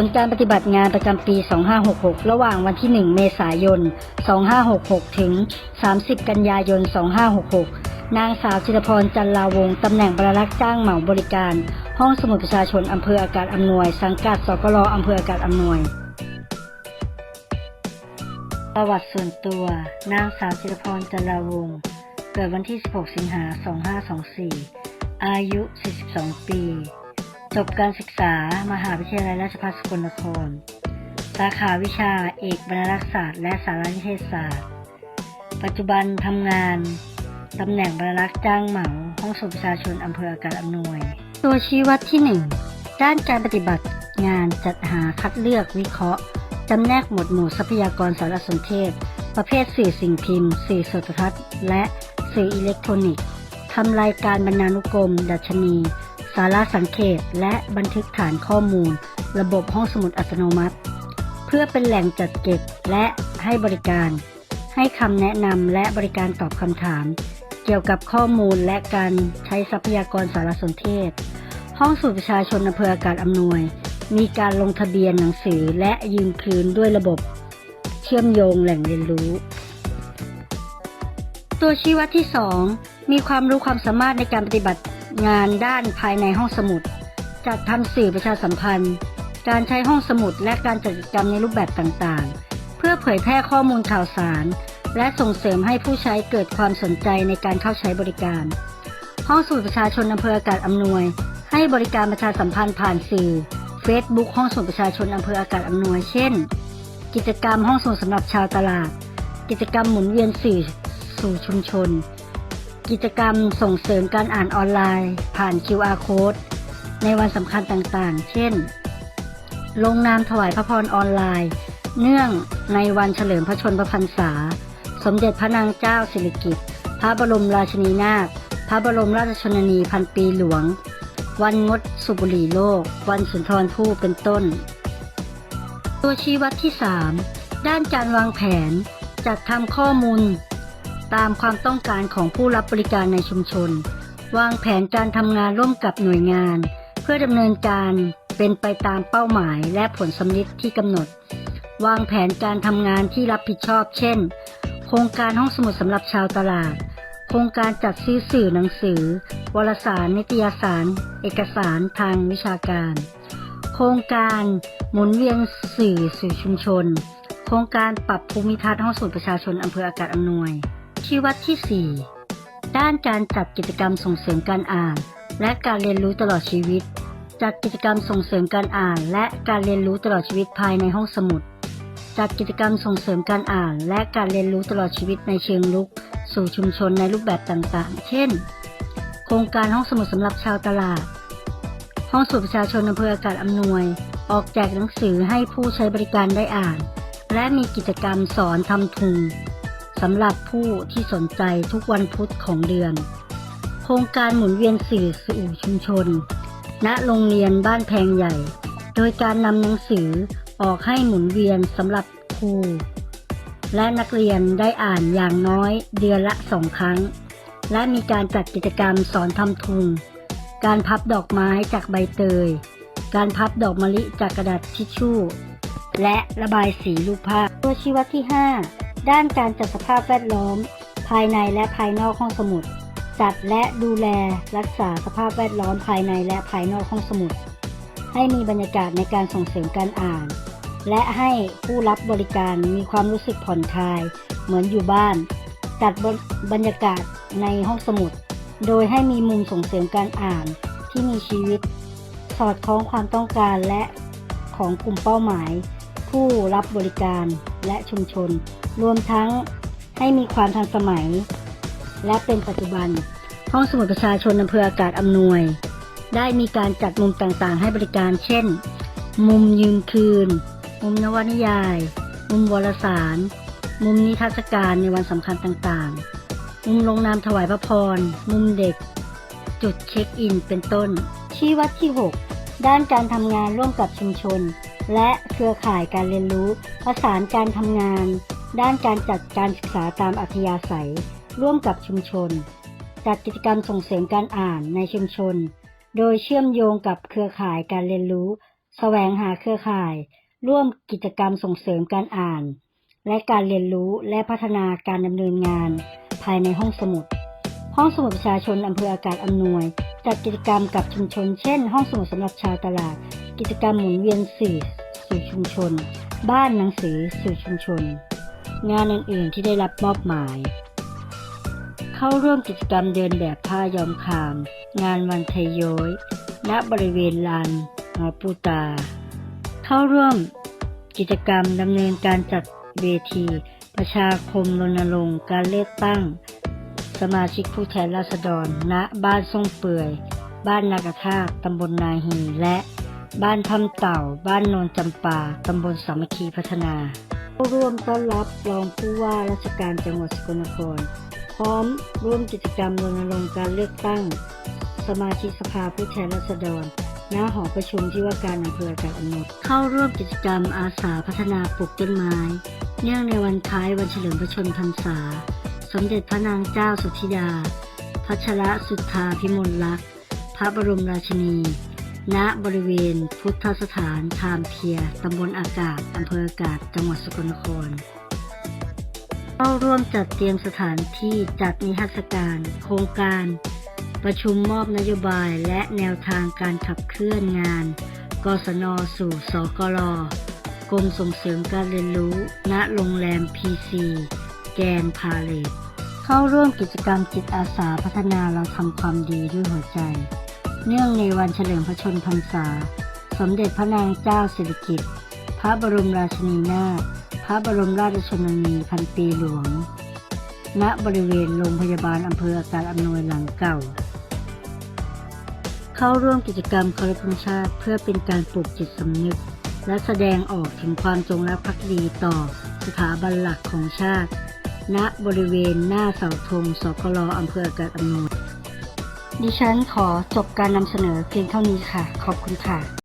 ผลการปฏิบัติงานประจำปี 2566 ระหว่างวันที่ 1 เมษายน 2566 ถึง 30 กันยายน 2566 นางสาวจิรพรจันลาวง ตำแหน่งบรรลักษ์จ้างเหมาบริการ ห้องสมุดประชาชนอำเภออากาศอำนวย สังกัดสกลอำเภออากาศอำนวย ประวัติส่วนตัว นางสาวจิรพรจันลาวง เกิดวันที่ 16 สิงหา 2524 อายุ 42 ปี จบการศึกษามหาวิทยาลัยราชภัฏสกลนคร สาขาวิชาเอกบรรลักษศาสตร์และสารนิเทศศาสตร์ ปัจจุบันทำงานตำแหน่งบรรลักษ์จ้างเหมาห้องสมุประชาชนอำเภออากาศอำนวย ตัวชี้วัดที่ 1 ด้านการปฏิบัติงานจัดหาคัดเลือกวิเคราะห์จำแนกหมวดหมู่ทรัพยากรสารสนเทศ ประเภทสื่อสิ่งพิมพ์ สื่อโทรทัศน์ และสื่ออิเล็กทรอนิกส์ทำรายการบรรณานุกรม ดัชนี สาระสังเขตและบันทึกฐานข้อมูล ระบบห้องสมุดอัตโนมัติ เพื่อเป็นแหล่งจัดเก็บและให้บริการ ให้คำแนะนำและบริการตอบคำถาม เกี่ยวกับข้อมูลและการใช้ทรัพยากรสารสนเทศ ห้องสูตรประชาชนอำเภออากาศอำนวย มีการลงทะเบียนหนังสือและยืมคืนด้วยระบบ เชื่อมโยงแหล่งเรียนรู้ ตัวชี้วัดที่ 2 มีความรู้ความสามารถในการปฏิบัติ งานด้านภายในห้องสมุด จัดทำสื่อประชาสัมพันธ์ การใช้ห้องสมุดและการจัดกิจกรรมในรูปแบบต่างๆ เพื่อเผยแพร่ข้อมูลข่าวสาร และส่งเสริมให้ผู้ใช้เกิดความสนใจในการเข้าใช้บริการ ห้องสมุดประชาชนอำเภออากาศอำนวย ให้บริการประชาสัมพันธ์ผ่านสื่อ Facebook ห้องสมุดประชาชนอำเภออากาศอำนวย เช่น กิจกรรมห้องสมุดสำหรับชาวตลาด กิจกรรมหมุนเวียนสื่อสู่ชุมชน กิจกรรมส่งเสริมการอ่านออนไลน์ ผ่าน QR code ในวันสำคัญต่างๆ เช่น ลงนามถวายพระพรออนไลน์ เนื่องในวันเฉลิมพระชนมพรรษา สมเด็จพระนางเจ้าสิริกิติ์ พระบรมราชินีนาถ พระบรมราชชนนีพันปีหลวง วันงดสูบบุหรี่โลก วันสุนทรภู่เป็นต้น ตัวชี้วัดที่ 3 ด้านการวางแผนจัดทำข้อมูล ตามความต้องการของผู้รับบริการในชุมชน วางแผนการทำงานร่วมกับหน่วยงาน เพื่อดำเนินการเป็นไปตามเป้าหมายและผลสำลิดที่กำหนด วางแผนการทำงานที่รับผิดชอบ เช่น โครงการห้องสมุดสำหรับชาวตลาด โครงการจัดซื้อสื่อหนังสือ วารสาร นิตยสาร เอกสารทางวิชาการ โครงการหมุนเวียนสื่อสู่ชุมชน โครงการปรับภูมิทัศน์ห้องสมุดประชาชนอำเภออากาศอำนวย ชี้วัดที่ 4 ด้านการจัดกิจกรรมส่งเสริมการอ่าน และการเรียนรู้ตลอดชีวิต จัดกิจกรรมส่งเสริมการอ่าน และการเรียนรู้ตลอดชีวิตภายในห้องสมุด จัดกิจกรรมส่งเสริมการอ่าน และการเรียนรู้ตลอดชีวิตในเชิงลุก สู่ชุมชนในรูปแบบต่างๆ เช่น โครงการห้องสมุดสำหรับชาวตลาด ห้องสมุดประชาชนอำเภออากาศอำนวย ออกแจกหนังสือให้ผู้ใช้บริการได้อ่าน และมีกิจกรรมสอนทำทุน สำหรับผู้ที่สนใจทุกวันพุธของเดือน โครงการหมุนเวียนสื่อสู่ชุมชน ณโรงเรียนบ้านแพงใหญ่ โดยการนำหนังสือออกให้หมุนเวียนสำหรับครู และนักเรียนได้อ่านอย่างน้อยเดือนละสองครั้ง และมีการจัดกิจกรรมสอนทำทุน การพับดอกไม้จากใบเตย การพับดอกมะลิจากกระดาษทิชชู่ และระบายสีรูปภาพตัวชี้วัดที่ 5 ด้านการจัดสภาพแวดล้อม ภายในและภายนอกห้องสมุด จัดและดูแลรักษาสภาพแวดล้อมภายในและภายนอกห้องสมุด ให้มีบรรยากาศในการส่งเสริมการอ่าน และให้ผู้รับบริการมีความรู้สึกผ่อนคลาย เหมือนอยู่บ้าน จัดบรรยากาศในห้องสมุด โดยให้มีมุมส่งเสริมการอ่านที่มีชีวิต สอดคล้องความต้องการและของกลุ่มเป้าหมาย ผู้รับบริการและชุมชน รวมทั้งให้มีความทันสมัย และเป็นปัจจุบัน ห้องสมุดประชาชนอำเภออากาศอำนวย ได้มีการจัดมุมต่างๆ ให้บริการ เช่น มุมยืนคืน มุมนวนิยาย มุมวารสาร มุมนิทรรศการในวันสำคัญต่างๆ มุมลงนามถวายพระพร มุมเด็ก จุดเช็คอินเป็นต้น ชี้วัดที่ 6 ด้านการทำงานร่วมกับชุมชน และเครือข่ายการเรียนรู้ ประสานการทำงาน ด้านการจัดการศึกษาตามอัธยาศัย ร่วมกับชุมชน จัดกิจกรรมส่งเสริมการอ่านในชุมชน โดยเชื่อมโยงกับเครือข่ายการเรียนรู้แสวงหาเครือข่าย ร่วมกิจกรรมส่งเสริมการอ่าน และการเรียนรู้และพัฒนาการดำเนินงาน ภายในห้องสมุด ห้องสมุดประชาชนอำเภออากาศอำนวย จัดกิจกรรมกับชุมชน เช่น ห้องสมุดสำหรับชาวตลาด กิจกรรมหมุนเวียนสื่อสู่ชุมชน บ้านหนังสือสู่ชุมชน งานอื่นๆที่ได้รับมอบหมาย เข้าร่วมกิจกรรมเดินแบบผ้ายอมคาม งานวันไทยโย้อยณบริเวณลานหอปูตา เข้าร่วมกิจกรรมดำเนินการจัดเวที ประชาคมรณรงค์การเลือกตั้ง สมาชิกผู้แทนราษฎร ณ บ้านทรงเปื่อย บ้านนากระทาตำบลนาฮีและ บ้านทำเต่า บ้านโนนจำปาตำบลสามัคคีพัฒนา ผู้ร่วมต้อนรับรองผู้ว่าราชการจังหวัดสกลนคร พร้อมร่วมกิจกรรมรณรงค์การเลือกตั้ง สมาชิกสภาผู้แทนราษฎรณหอประชุมที่ว่าการอำเภออากาศอนวยเข้าร่วมกิจกรรมอาสาพัฒนาปลูกต้นไม้ เนื่องในวันคล้ายวันเฉลิมพระชนมพรรษา มเด็จพระนางเจ้าสุธิดา พัชรสุทธาพิมลลักษณ์ พระบรมราชินี ณ บริเวณ พุทธสถานทามเพีย ตำบลอากาศ อำเภออากาศ จังหวัดสกลนครเข้าร่วมจัดเตรียมสถานที่จัดนิทรรศการ โครงการ ประชุมมอบนโยบายและแนวทางการขับเคลื่อนงาน กศน สู่ สกลกรมส่งเสริมการเรียนรู้ ณ โรงแรม PC แกนพาเลต เข้าร่วมกิจกรรมจิตอาสาพัฒนาเราทำความดีด้วยหัวใจ เนื่องในวันเฉลิมพระชนพรรษา สมเด็จพระนางเจ้าสิริกิติ์พระบรมราชินีนาถพระบรมราชชนนีพันปีหลวง ณบริเวณโรงพยาบาลอำเภออากาศอำนวยหลังเก่า เข้าร่วมกิจกรรมเคารพชาติเพื่อเป็นการปลุกจิตสำนึก และแสดงออกถึงความจงรักภักดีต่อสถาบันหลักของชาติ ณบริเวณหน้าเสาธงสกลอำเภออากาศอำนวยดิฉันขอจบการนำเสนอเพียงเท่านี้ค่ะ ขอบคุณค่ะ